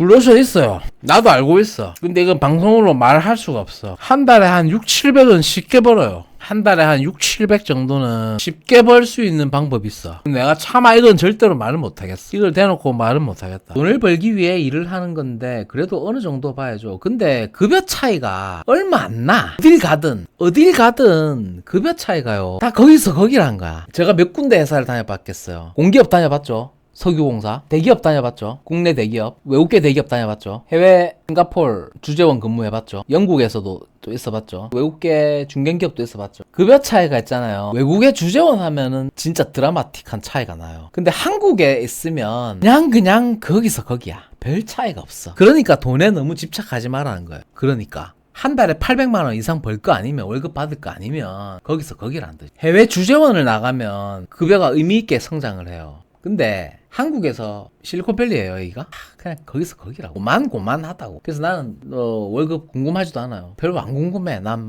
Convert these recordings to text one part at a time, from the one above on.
불러져 있어요. 나도 알고 있어. 근데 이건 방송으로 말할 수가 없어. 한 달에 한 6, 700은 쉽게 벌어요. 한 달에 한 6, 700 정도는 쉽게 벌 수 있는 방법이 있어. 내가 차마 이건 절대로 말을 못 하겠어. 이걸 대놓고 말은 못 하겠다. 돈을 벌기 위해 일을 하는 건데 그래도 어느 정도 봐야죠. 근데 급여 차이가 얼마 안 나. 어딜 가든 어딜 가든 급여 차이가요. 다 거기서 거기란 거야. 제가 몇 군데 회사를 다녀봤겠어요. 공기업 다녀봤죠. 석유공사, 대기업 다녀봤죠. 국내 대기업, 외국계 대기업 다녀봤죠. 해외 싱가폴 주재원 근무해봤죠. 영국에서도 또 있어봤죠. 외국계 중견기업도 있어봤죠. 급여 차이가 있잖아요. 외국에 주재원 하면은 진짜 드라마틱한 차이가 나요. 근데 한국에 있으면 그냥 그냥 거기서 거기야. 별 차이가 없어. 그러니까 돈에 너무 집착하지 말라는 거예요. 그러니까. 한 달에 800만 원 이상 벌 거 아니면 월급 받을 거 아니면 거기서 거기란 뜻. 해외 주재원을 나가면 급여가 의미 있게 성장을 해요. 근데 한국에서 실리콘밸리예요 여기가? 하, 그냥 거기서 거기라고. 고만 고만하다고. 그래서 나는 어, 월급 궁금하지도 않아요. 별로 안 궁금해. 난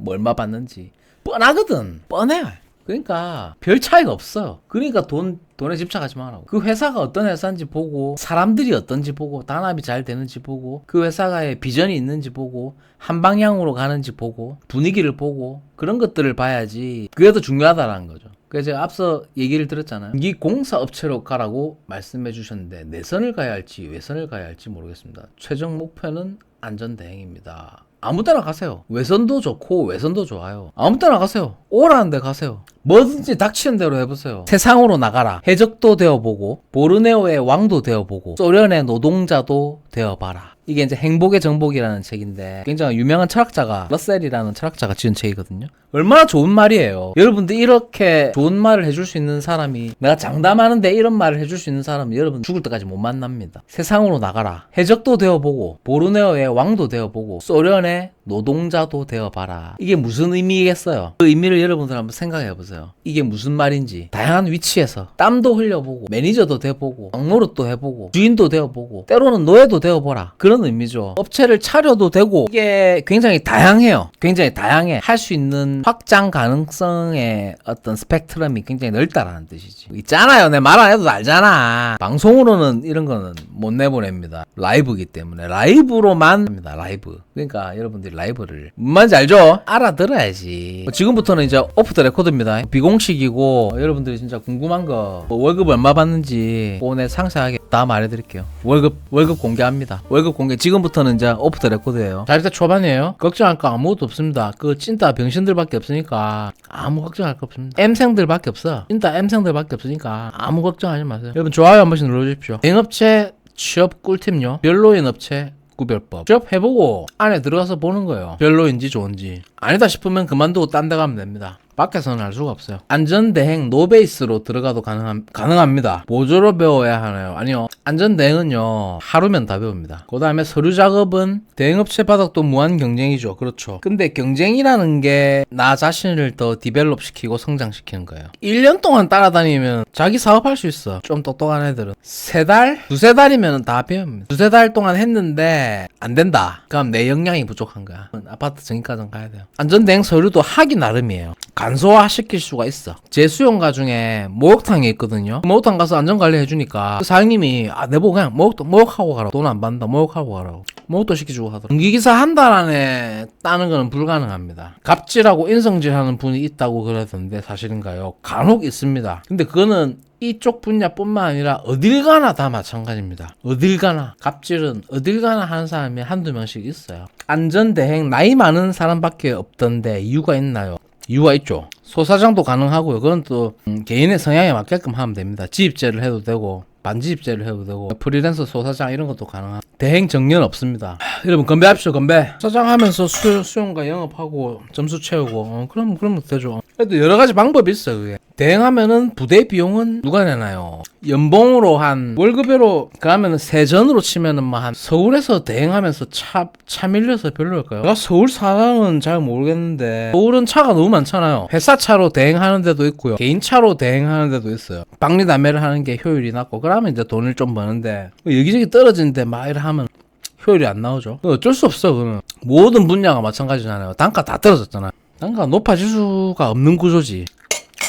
뭐 얼마 받는지. 뻔하거든. 뻔해. 그러니까 별 차이가 없어 그러니까 돈 돈에 집착하지 말라고. 그 회사가 어떤 회사인지 보고 사람들이 어떤지 보고 단합이 잘 되는지 보고 그 회사가의 비전이 있는지 보고 한 방향으로 가는지 보고 분위기를 보고 그런 것들을 봐야지 그게 더 중요하다라는 거죠 그래서 제가 앞서 얘기를 들었잖아요. 이 공사 업체로 가라고 말씀해 주셨는데 내선을 가야 할지 외선을 가야 할지 모르겠습니다. 최종 목표는 안전대행입니다. 아무 데나 가세요. 외선도 좋고 외선도 좋아요. 아무 데나 가세요. 오라는 데 가세요. 뭐든지 닥치는 대로 해보세요. 세상으로 나가라. 해적도 되어보고 보르네오의 왕도 되어보고 소련의 노동자도 되어봐라. 이게 이제 행복의 정복이라는 책인데 굉장히 유명한 철학자가 러셀이라는 철학자가 지은 책이거든요. 얼마나 좋은 말이에요. 여러분들 이렇게 좋은 말을 해줄 수 있는 사람이 내가 장담하는데 이런 말을 해줄 수 있는 사람은 여러분 죽을 때까지 못 만납니다. 세상으로 나가라. 해적도 되어보고 보르네오의 왕도 되어보고 소련의 노동자도 되어봐라. 이게 무슨 의미겠어요? 그 의미를 여러분들 한번 생각해 보세요. 이게 무슨 말인지 다양한 위치에서 땀도 흘려보고 매니저도 돼보고 막노릇도 해보고 주인도 되어보고 때로는 노예도 되어보라. 그런 의미죠. 업체를 차려도 되고 이게 굉장히 다양해요. 굉장히 다양해. 할 수 있는 확장 가능성의 어떤 스펙트럼이 굉장히 넓다라는 뜻이지. 있잖아요. 내 말 안 해도 알잖아. 방송으로는 이런 거는 못 내보냅니다. 라이브기 때문에 라이브로만 합니다. 라이브. 그러니까 여러분들이 라이브를 뭔 말인지 알죠? 알아들어야지. 지금부터는 이제 오프 더 레코드입니다. 비공식이고 여러분들이 진짜 궁금한 거 뭐 월급 얼마 받는지 오늘 상세하게 다 말해드릴게요. 월급 월급 공개합니다. 월급 공개 지금부터는 이제 오프 더 레코드예요. 자리대 초반이에요. 걱정할 거 아무것도 없습니다. 그 찐따 병신들밖에 없으니까 아무 걱정할 거 없습니다. M생들밖에 없어. 찐따 M생들밖에 없으니까 아무 걱정하지 마세요. 여러분 좋아요 한 번씩 눌러주십시오. 대업체 취업 꿀팁요. 별로인 업체 구별법. 취업 해보고 안에 들어가서 보는 거예요. 별로인지 좋은지. 아니다 싶으면 그만두고 딴 데 가면 됩니다. 밖에서는 알 수가 없어요. 안전대행 노베이스로 들어가도 가능함, 가능합니다. 보조로 배워야 하나요? 아니요. 안전대행은요, 하루면 다 배웁니다. 그 다음에 서류 작업은 대행업체 바닥도 무한 경쟁이죠. 그렇죠. 근데 경쟁이라는 게 나 자신을 더 디벨롭 시키고 성장시키는 거예요. 1년 동안 따라다니면 자기 사업할 수 있어. 좀 똑똑한 애들은. 세 달? 두세 달이면 다 배웁니다. 두세 달 동안 했는데 안 된다. 그럼 내 역량이 부족한 거야. 아파트 정기과정 가야 돼요. 안전대행 서류도 하기 나름이에요. 간소화 시킬 수가 있어. 제 수용가 중에 목욕탕이 있거든요. 목욕탕 가서 안전관리 해주니까 그 사장님이 아 내보고 그냥 목욕 목욕하고 가라. 돈 안 받는다. 목욕하고 가라고. 목욕도 시켜주고 하더라고. 전기기사 한 달 안에 따는 거는 불가능합니다. 갑질하고 인성질하는 분이 있다고 그러던데 사실인가요? 간혹 있습니다. 근데 그거는 이쪽 분야뿐만 아니라 어딜 가나 다 마찬가지입니다. 어딜 가나 갑질은 어딜 가나 하는 사람이 한두 명씩 있어요. 안전대행 나이 많은 사람밖에 없던데 이유가 있나요? 이유가 있죠. 소사장도 가능하고요. 그건 또 음, 개인의 성향에 맞게끔 하면 됩니다. 지입제를 해도 되고 반지입제를 해도 되고 프리랜서 소사장 이런 것도 가능한 대행 정년 없습니다. 하, 여러분 건배합시오 건배. 소사장하면서 수, 수용과 영업하고 점수 채우고 어, 그럼 그러면 되죠. 그래도 여러 가지 방법이 있어요. 그게. 대행하면은 부대 비용은 누가 내나요? 연봉으로 한 월급으로 가면은 세전으로 치면은 뭐한 서울에서 대행하면서 차 차 밀려서 별로일까요? 내가 서울 사람은 잘 모르겠는데 서울은 차가 너무 많잖아요. 회사 차로 대행하는 데도 있고요. 개인 차로 대행하는 데도 있어요. 박리담회를 하는 게 효율이 낮고 그러면 이제 돈을 좀 버는데 여기저기 떨어지는데 막 이래 하면 효율이 안 나오죠. 어쩔 수 없어 그는 모든 분야가 마찬가지잖아요. 단가 다 떨어졌잖아요. 단가 높아질 수가 없는 구조지.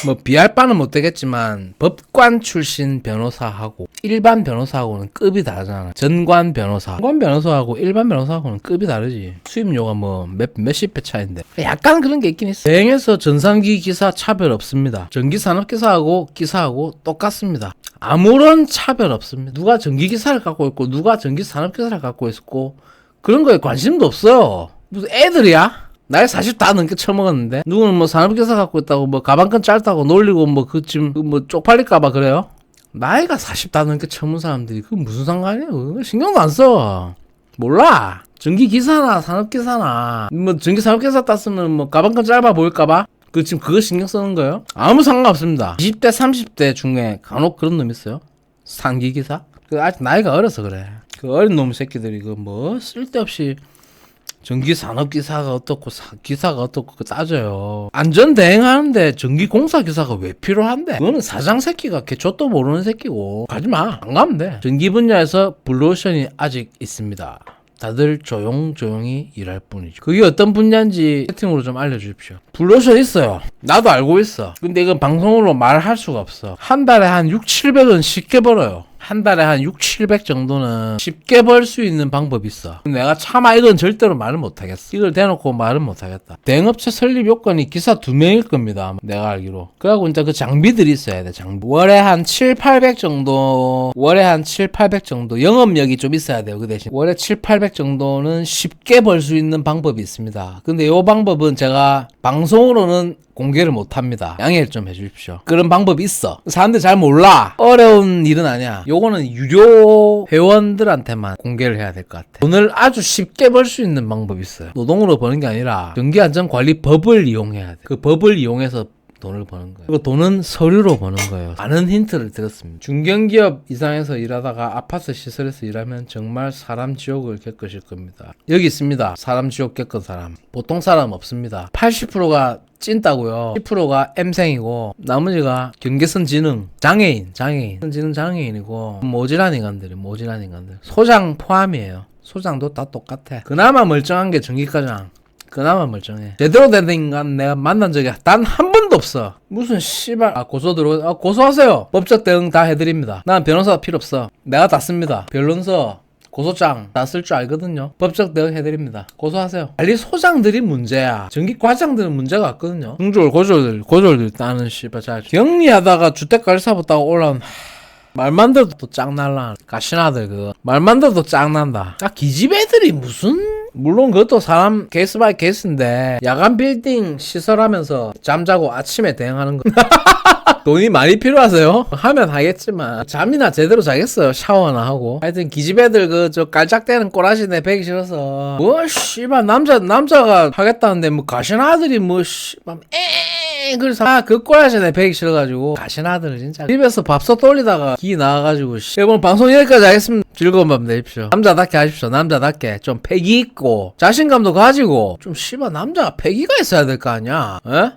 뭐 비할 바는 못 되겠지만 법관 출신 변호사하고 일반 변호사하고는 급이 다르잖아. 전관 변호사. 전관 변호사하고 일반 변호사하고는 급이 다르지. 수입료가 뭐 몇, 몇십 배 차인데. 약간 그런 게 있긴 있어. 대행에서 전산기 기사 차별 없습니다. 전기 산업 기사하고 기사하고 똑같습니다. 아무런 차별 없습니다. 누가 전기 기사를 갖고 있고 누가 전기 산업 기사를 갖고 있고 그런 거에 관심도 없어. 무슨 애들이야? 나이 40 다 넘게 처먹었는데 누구는 뭐 산업기사 갖고 있다고 뭐 가방끈 짧다고 놀리고 뭐 그쯤 그뭐 쪽팔릴까봐 그래요? 나이가 40 다 넘게 처문 사람들이 그 무슨 상관이에요? 신경도 안 써. 몰라. 전기 기사나 산업 기사나 뭐 전기 산업 기사 땄으면 뭐 가방끈 짧아 보일까봐 그 지금 그거 신경 쓰는 거예요? 아무 상관없습니다. 20대 30대 중에 간혹 그런 놈 있어요. 상기 기사? 그 아직 나이가 어려서 그래. 그 어린 놈 새끼들이 그 뭐 쓸데없이 전기 산업 기사가 어떻고 사- 기사가 어떻고 따져요. 안전 대행하는데 전기 공사 기사가 왜 필요한데? 그거는 사장 새끼가 걔 좆도 모르는 새끼고 가지 마. 안 가면 돼. 전기 분야에서 블루오션이 아직 있습니다. 다들 조용조용히 일할 뿐이죠. 그게 어떤 분야인지 채팅으로 좀 알려주십시오. 블루오션 있어요. 나도 알고 있어. 근데 이건 방송으로 말할 수가 없어. 한 달에 한 6, 700원 쉽게 벌어요. 한 달에 한 6, 700 정도는 쉽게 벌 수 있는 방법이 있어. 내가 차마 이건 절대로 말을 못 하겠어. 이걸 대놓고 말은 못 하겠다. 대행업체 설립 요건이 기사 두 명일 겁니다. 내가 알기로. 그래갖고 이제 그 장비들이 있어야 돼. 장비. 월에 한 7, 800 정도, 월에 한 7, 800 정도 영업력이 좀 있어야 돼요. 그 대신. 월에 7, 800 정도는 쉽게 벌 수 있는 방법이 있습니다. 근데 요 방법은 제가 방송으로는 공개를 못 합니다. 양해를 좀 해주십시오. 그런 방법이 있어. 사람들 잘 몰라. 어려운 일은 아니야. 요거는 유료 회원들한테만 공개를 해야 될 것 같아. 돈을 아주 쉽게 벌 수 있는 방법이 있어요. 노동으로 버는 게 아니라 전기안전관리법을 이용해야 돼. 그 법을 이용해서 돈을 버는 거예요. 그리고 돈은 서류로 버는 거예요. 많은 힌트를 드렸습니다. 중견기업 이상에서 일하다가 아파트 시설에서 일하면 정말 사람 지옥을 겪으실 겁니다. 여기 있습니다. 사람 지옥 겪은 사람. 보통 사람 없습니다. 80%가 찐따고요. 10%가 M생이고 나머지가 경계선 지능 장애인, 장애인, 지능 장애인이고 모질한 인간들이 모질한 인간들. 소장 포함이에요. 소장도 다 똑같아. 그나마 멀쩡한 게 전기과장. 그나마 멀쩡해. 제대로 된 인간 내가 만난 적이 단 한 번도 없어. 무슨 씨발 아 고소 들어 아 고소하세요. 법적 대응 다 해드립니다. 난 변호사 필요 없어. 내가 다 씁니다. 변론서 고소장 다 쓸 줄 알거든요. 법적 대응 해드립니다. 고소하세요. 관리 소장들이 문제야. 전기 과장들은 문제가 없거든요. 중졸 고졸들 고졸들 따는 씨발 잘 격리하다가 주택 관리사부 따고 올라온 말만 들어도 또 짱날라. 가시나들 그거. 말만 들어도 짱난다. 아, 기집 애들이 무슨 물론 그것도 사람 케이스 바이 케이스인데 야간 빌딩 시설하면서 잠자고 아침에 대응하는 거. 돈이 많이 필요하세요? 하면 하겠지만 잠이나 제대로 자겠어요? 샤워나 하고. 하여튼 기집애들 그 저 깔짝대는 꼬라지 내 배기 싫어서. 뭐 씨발 남자 남자가 하겠다는데 뭐 가신 아들이 뭐 씨발 에 그래서 아그 꼬라지내 배기 싫어가지고. 아들은 진짜. 집에서 밥솥 돌리다가 기 나와가지고 씨. 오늘 방송 여기까지 하겠습니다. 즐거운 밤 되십시오. 남자답게 하십시오. 남자답게. 좀 패기 있고 자신감도 가지고 좀 씨발 남자가 패기가 있어야 될 거 아니야 에?